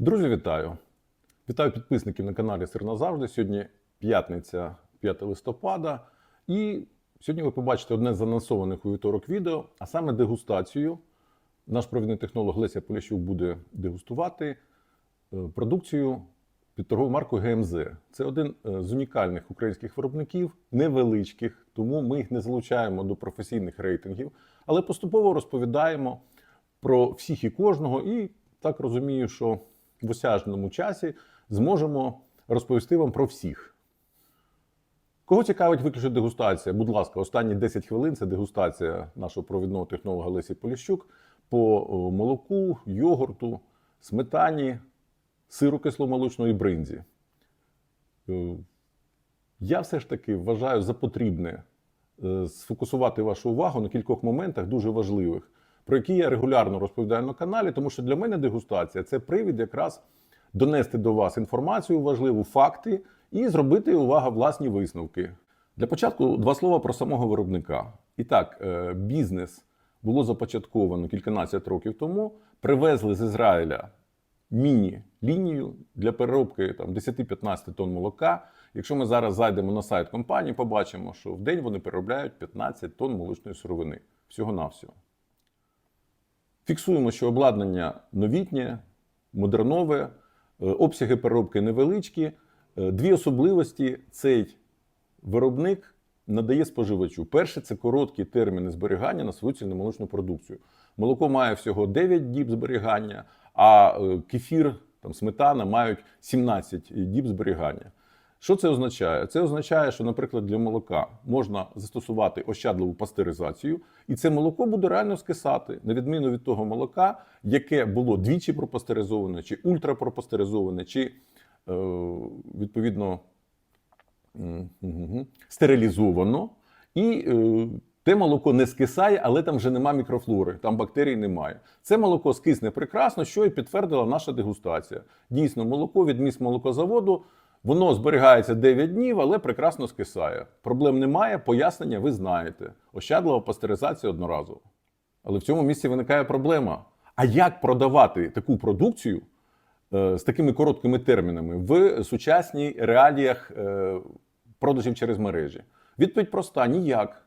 Друзі, вітаю! Вітаю підписників на каналі Сир назавжди. Сьогодні п'ятниця, 5 листопада. І сьогодні ви побачите одне з анонсованих у вівторок відео, а саме дегустацію. Наш провідний технолог Леся Поліщук буде дегустувати е, продукцію під торговою маркою ГМЗ. Це один е, з унікальних українських виробників, невеличких, тому ми їх не залучаємо до професійних рейтингів, але поступово розповідаємо про всіх і кожного, і так розумію, що в осяжному часі зможемо розповісти вам про всіх. Кого цікавить виключно дегустація? Будь ласка, останні 10 хвилин це дегустація нашого провідного технолога Лесі Поліщук по молоку, йогурту, сметані, сиру кисломолочної бринзі. Е, Я все ж таки вважаю за потрібне е, сфокусувати вашу увагу на кількох моментах дуже важливих, про які я регулярно розповідаю на каналі, тому що для мене дегустація це привід якраз донести до вас інформацію важливу, факти і зробити увага власні висновки. Для початку два слова про самого виробника. І так, е, бізнес було започатковано кільканадцять років тому. Привезли з Ізраїля міні-лінію для переробки там 10-15 тонн молока. Якщо ми зараз зайдемо на сайт компанії, побачимо, що в день вони переробляють 15 тонн молочної сировини. Всього-навсього. Фіксуємо, що обладнання новітнє, модернове, е, обсяги переробки невеличкі. Е, Дві особливості цей виробник надає споживачу. Перше це короткі терміни зберігання на свою цільномолочну продукцію. Молоко має всього 9 діб зберігання, а е, кефір, там, сметана мають 17 діб зберігання. Що це означає? Це означає, що, наприклад, для молока можна застосувати ощадливу пастеризацію, і це молоко буде реально скисати, на відміну від того молока, яке було двічі пропастеризоване, чи ультрапропастеризоване, чи е, відповідно стерилізовано. І е, те молоко не скисає, але там вже нема мікрофлори, там бактерій немає. Це молоко скисне прекрасно, що і підтвердила наша дегустація. Дійсно, молоко від міст молокозаводу. Воно зберігається 9 днів, але прекрасно скисає. Проблем немає, пояснення ви знаєте. Ощадлива пастеризація одноразово. Але в цьому місці виникає проблема. А як продавати таку продукцію е, з такими короткими термінами в сучасній реаліях е, продажів через мережі? Відповідь проста: ніяк.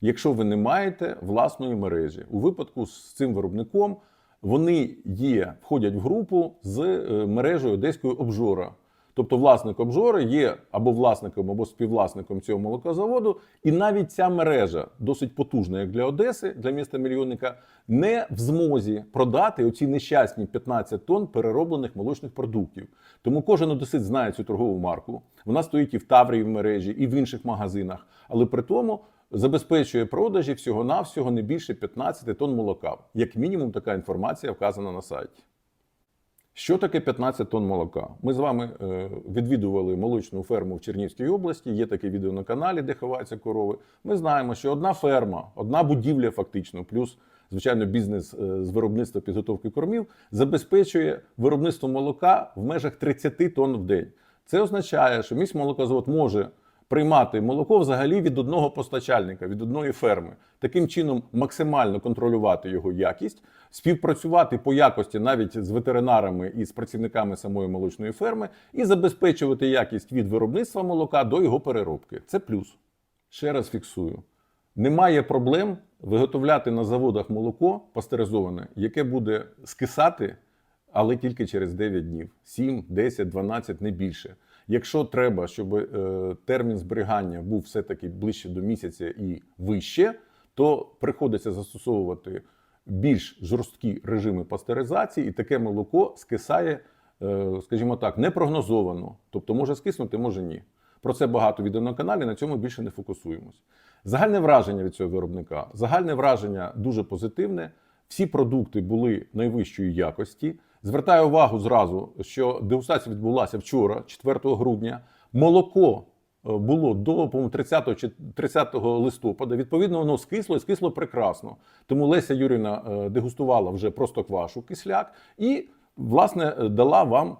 Якщо ви не маєте власної мережі. У випадку з цим виробником вони є, входять в групу з е, мережею одеської обжора. Тобто власник обжори є або власником, або співвласником цього молокозаводу, і навіть ця мережа досить потужна, як для Одеси, для міста мільйонника, не в змозі продати оці нещасні 15 тонн перероблених молочних продуктів. Тому кожен одесит знає цю торгову марку. Вона стоїть і в Таврії в мережі, і в інших магазинах, але при тому забезпечує продажі всього-навсього не більше 15 тонн молока. Як мінімум, така інформація вказана на сайті. Що таке 15 тонн молока? Ми з вами е, відвідували молочну ферму в Чернівській області. Є таке відео на каналі, де ховаються корови. Ми знаємо, що одна ферма, одна будівля, фактично, плюс, звичайно, бізнес е, з виробництва підготовки кормів, забезпечує виробництво молока в межах 30 тонн в день. Це означає, що місь молокозавод може приймати молоко взагалі від одного постачальника, від одної ферми. Таким чином максимально контролювати його якість, співпрацювати по якості навіть з ветеринарами і з працівниками самої молочної ферми, і забезпечувати якість від виробництва молока до його переробки. Це плюс. Ще раз фіксую: немає проблем виготовляти на заводах молоко пастеризоване, яке буде скисати, але тільки через 9 днів: 7, 10, 12, не більше. Якщо треба, щоб е, термін зберігання був все-таки ближче до місяця і вище, то приходиться застосовувати більш жорсткі режими пастеризації, і таке молоко скисає, е, скажімо так, непрогнозовано. Тобто може скиснути, може ні. Про це багато відео на каналі, на цьому більше не фокусуємось. Загальне враження від цього виробника. Загальне враження дуже позитивне. Всі продукти були найвищої якості. Звертаю увагу зразу, що дегустація відбулася вчора, 4 грудня. Молоко е, було до по 30, чи 30 листопада. Відповідно, воно скисло і скисло прекрасно. Тому Леся Юрівна е, дегустувала вже просто квашу кисляк і, власне, е, дала вам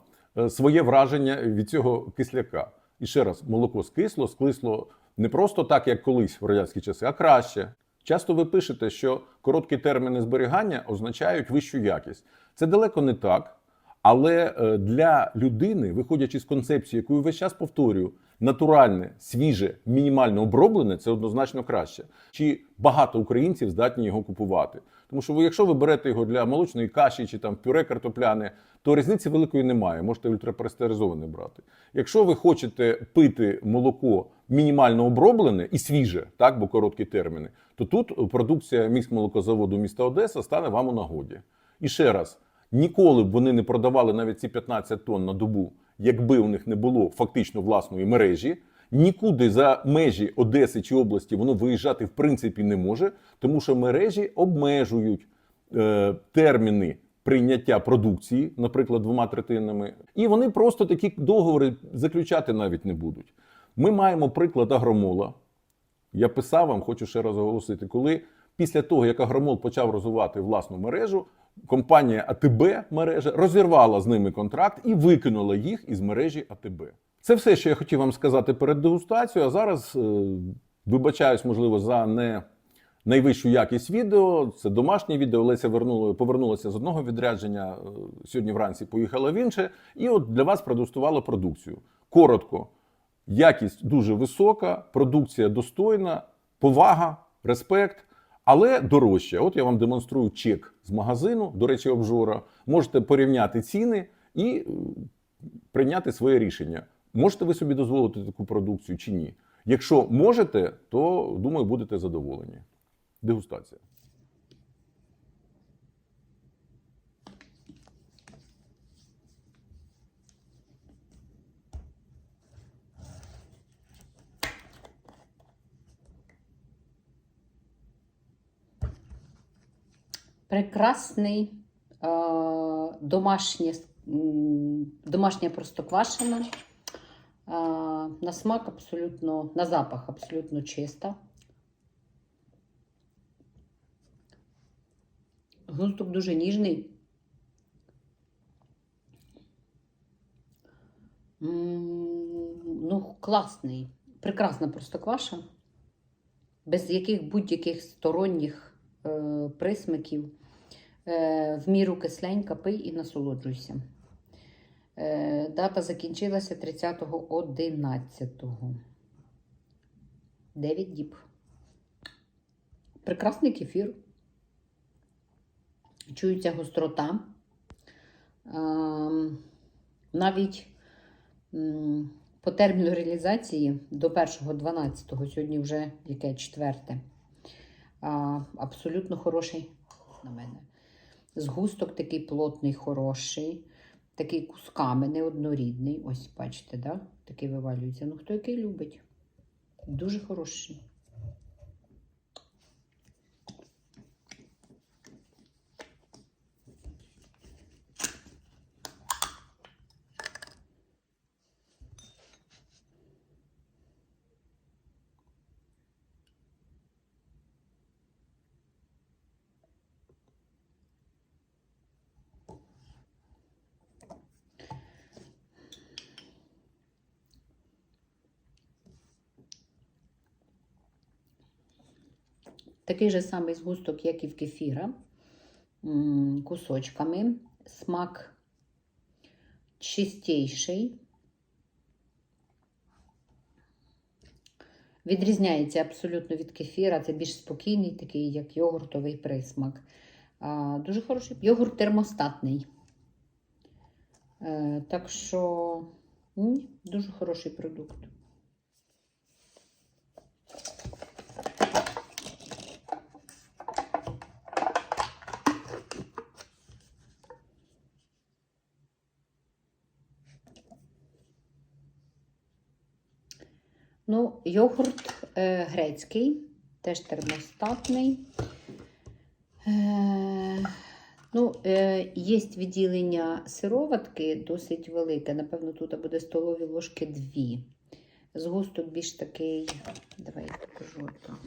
своє враження від цього кисляка. І ще раз, молоко скисло, скисло не просто так, як колись в радянські часи, а краще. Часто ви пишете, що короткі терміни зберігання означають вищу якість. Це далеко не так. Але е, для людини, виходячи з концепції, яку весь час повторюю, натуральне, свіже, мінімально оброблене це однозначно краще. Чи багато українців здатні його купувати? Тому що ви, якщо ви берете його для молочної каші чи там пюре картопляне, то різниці великої немає. Можете ультрапастеризоване брати. Якщо ви хочете пити молоко мінімально оброблене і свіже, так бо короткі терміни, то тут продукція міськмолокозаводу міста Одеса стане вам у нагоді. І ще раз, ніколи б вони не продавали навіть ці 15 тонн на добу, якби у них не було фактично власної мережі. Нікуди за межі Одеси чи області воно виїжджати в принципі не може, тому що мережі обмежують е, терміни прийняття продукції, наприклад, двома третинами, і вони просто такі договори заключати навіть не будуть. Ми маємо приклад агромола. Я писав вам, хочу ще раз оголосити, коли після того, як Агромол почав розвивати власну мережу, компанія АТБ мережа розірвала з ними контракт і викинула їх із мережі АТБ. Це все, що я хотів вам сказати перед дегустацією. А зараз е, вибачаюсь, можливо, за не найвищу якість відео. Це домашнє відео. Леся вернула, повернулася з одного відрядження. е, Сьогодні вранці поїхала в інше, і от для вас продегустувала продукцію. Коротко, якість дуже висока, продукція достойна, повага, респект, але дорожче. От я вам демонструю чек з магазину, до речі, обжора. Можете порівняти ціни і е, прийняти своє рішення. Можете ви собі дозволити таку продукцію чи ні? Якщо можете, то думаю, будете задоволені. Дегустація. Прекрасний е, домашнє, домашня простоквашина. Е, на смак абсолютно, на запах абсолютно чиста. Густок дуже ніжний. Ну, класний. Прекрасна простокваша. Без яких будь-яких сторонніх е, присмаків. Е, в міру кисленька пий і насолоджуйся. Е, дата закінчилася 30.11. 9 діб. Прекрасний кефір. Чується гострота. Ем, навіть по терміну реалізації до 1.12, сьогодні вже яке четверте. Абсолютно хороший на мене. Згусток такий плотний, хороший, такий кусками, неоднорідний. Ось, бачите, да? такий вивалюється. Ну, хто який любить. Дуже хороший. Такий же самий згусток, як і в кефіра, кусочками. Смак чистіший. Відрізняється абсолютно від кефіра. Це більш спокійний, такий, як йогуртовий присмак. Дуже хороший йогурт термостатний. Е, Так що дуже хороший продукт. Ну, йогурт е, грецький, теж термостатний. Е, ну, е, є відділення сироватки досить велике. Напевно, тут буде столові ложки дві. Згусток більш такий. Давай я покажу. Так.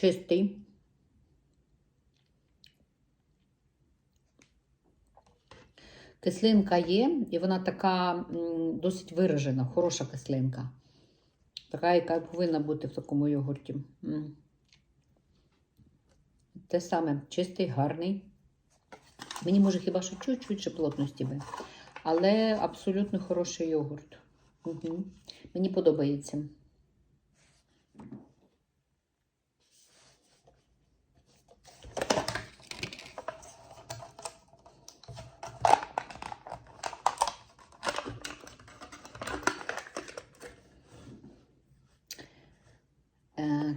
Чистий. Кислинка є, і вона така досить виражена, хороша кислинка. Така, яка повинна бути в такому йогурті. Те саме, чистий, гарний. Мені може хіба що чуть-чуть ще плотності би. Але абсолютно хороший йогурт. Угу. Мені подобається. Так.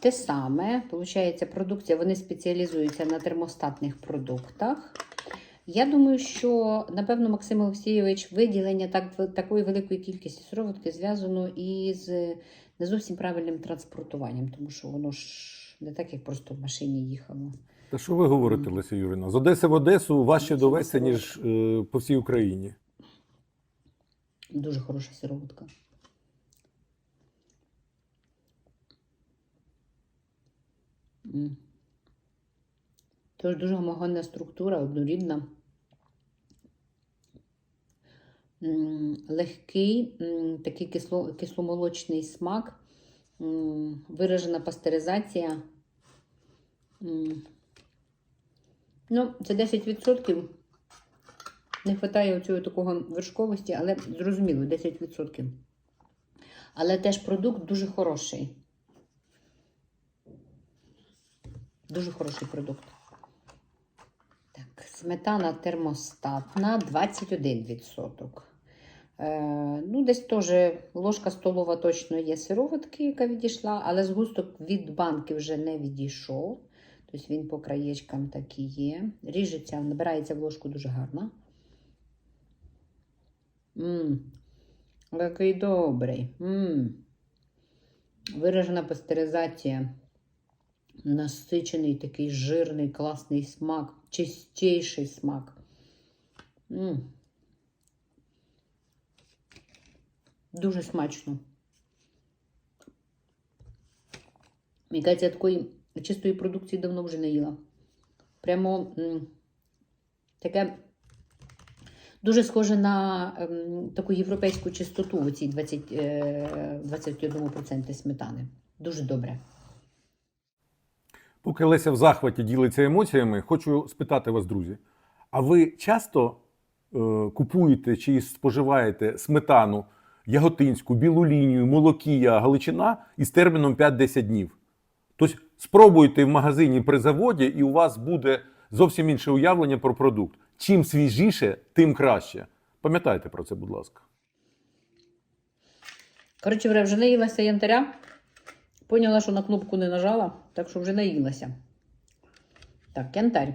Те саме, виходить, продукція, вони спеціалізуються на термостатних продуктах. Я думаю, що, напевно, Максим Олексійович, виділення так, такої великої кількості сироватки зв'язано із не зовсім правильним транспортуванням, тому що воно ж не так, як просто в машині їхало. Та що ви говорите, Леся Юріна? З Одеси в Одесу важче довести, ніж е, по всій Україні. Дуже хороша сироватка. Тож дуже гомогенна структура, однорідна. Легкий, такий кисло, кисломолочний смак, виражена пастеризація. Ну, це 10%. Не вистачає оцього такого вершковості, але зрозуміло, 10%. Але теж продукт дуже хороший. Дуже хороший продукт. Так, сметана термостатна 21%. Е, ну, десь теж ложка столова точно є сироватки, яка відійшла, але згусток від банки вже не відійшов. Тобто він по краєчкам так і є. Ріжеться, набирається в ложку дуже гарно. Мм, який добрий. Мм. Виражена пастеризація. Насичений такий жирний, класний смак, чистіший смак. М. Дуже смачно. Мені кажеться, такої чистої продукції давно вже не їла. Прямо м, таке дуже схоже на ем, таку європейську чистоту у цій 20, е, 21% сметани. Дуже добре. Поки Леся в захваті ділиться емоціями, хочу спитати вас, друзі. А ви часто е, купуєте чи споживаєте сметану яготинську, білу лінію, молокія, галичина із терміном 5-10 днів? Тобто спробуйте в магазині при заводі, і у вас буде зовсім інше уявлення про продукт. Чим свіжіше, тим краще. Пам'ятайте про це, будь ласка. Коротше, говоря, вже наїлася янтаря. Поняла, що на кнопку не нажала, так що вже наїлася. Так, янтарь.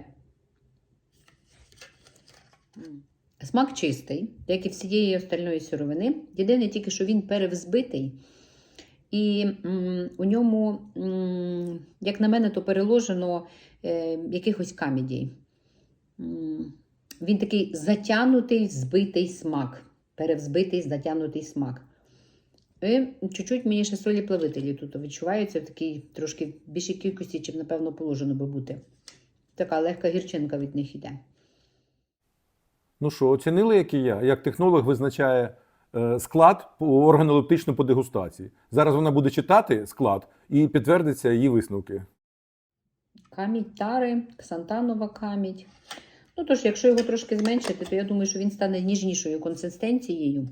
Смак чистий, як і всієї остальної сировини. Єдине тільки, що він перевзбитий. І м, у ньому, м, як на мене, то переложено е, якихось камедій. Він такий затянутий, збитий смак. Перевзбитий, затянутий смак. І чуть-чуть мені ще солі плавителі тут відчуваються в такій трошки більшій кількості, чим, напевно, положено би бути. Така легка гірчинка від них іде. Ну що, оцінили, як і я? Як технолог визначає е, склад органолептично по дегустації. Зараз вона буде читати склад і підтвердиться її висновки. Камідь тари, ксантанова камідь. Ну, тож, якщо його трошки зменшити, то я думаю, що він стане ніжнішою консистенцією.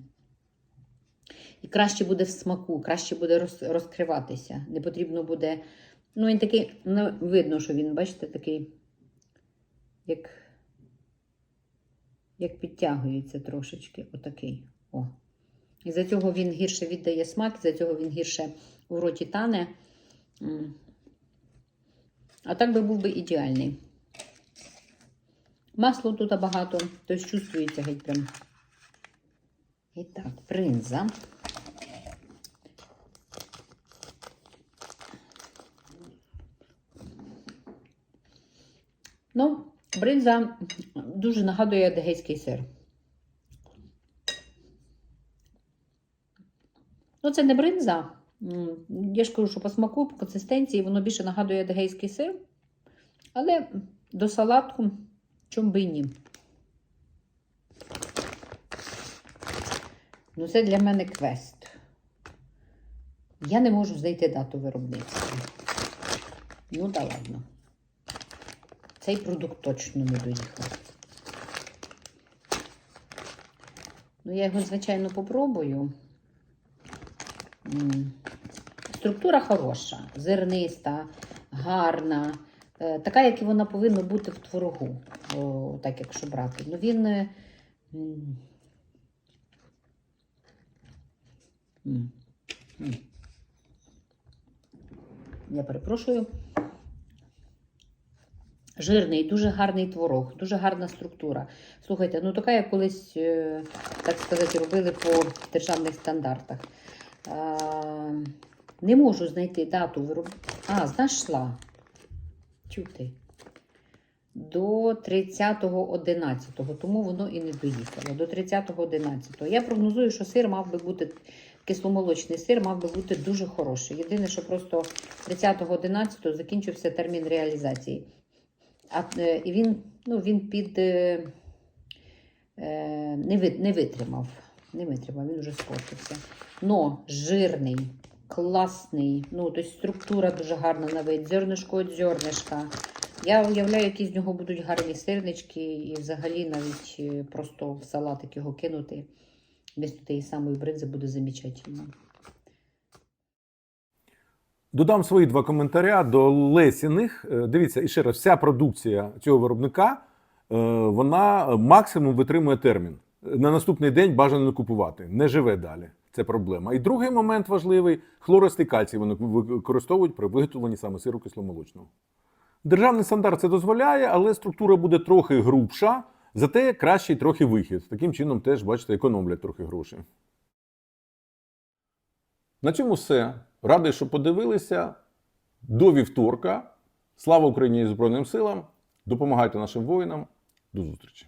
І краще буде в смаку, краще буде роз- розкриватися. Не потрібно буде. Ну, він такий, ну, видно, що він, бачите, такий, як, як підтягується трошечки. Отакий. О. І за цього він гірше віддає смак, за цього він гірше в роті тане. А так би був би ідеальний. Масло тут багато, тобто чувствується геть прям. І так, бринза. Ну, бринза дуже нагадує адегейський сир. Ну, це не бринза. Я ж кажу, що по смаку, по консистенції воно більше нагадує адегейський сир. Але до салатку чом би і ні. Ну, це для мене квест. Я не можу знайти дату виробництва. Ну, да ладно. Цей продукт точно не доїхав. Ну, я його, звичайно, попробую. Структура хороша, зерниста, гарна, така, як і вона повинна бути в творогу, о, так якщо брати. Ну він. е. Я перепрошую. Жирний, дуже гарний творог, дуже гарна структура. Слухайте, ну така як колись, е, так сказати, робили по державних стандартах. Не можу знайти дату вироб... А, знайшла. Чути. До 30.11, тому воно і не доїхало. До 30.11. Я прогнозую, що сир мав би бути, кисломолочний сир мав би бути дуже хороший. Єдине, що просто 30.11 закінчився термін реалізації. А, е, і він, ну, він під, е, е, не, ви, не витримав. Не витримав, він вже скорчився. Но жирний, класний. Ну, тобто структура дуже гарна на вид, зернишко від зернишка. Я уявляю, які з нього будуть гарні сирнички, і взагалі навіть е, просто в салатик його кинути. Вмісто тієї самої бринзи буде замечательно. Додам свої два коментаря до Лесіних. Е, Дивіться, і ще раз, вся продукція цього виробника е, вона максимум витримує термін. На наступний день бажано не купувати, не живе далі. Це проблема. І другий момент важливий хлористий кальцій вони використовують при виготовленні саме сиру кисломолочного. Державний стандарт це дозволяє, але структура буде трохи грубша, зате кращий трохи вихід. Таким чином, теж, бачите, економлять трохи грошей. На цьому все. Радий, що подивилися. До вівторка. Слава Україні і Збройним силам! Допомагайте нашим воїнам. До зустрічі!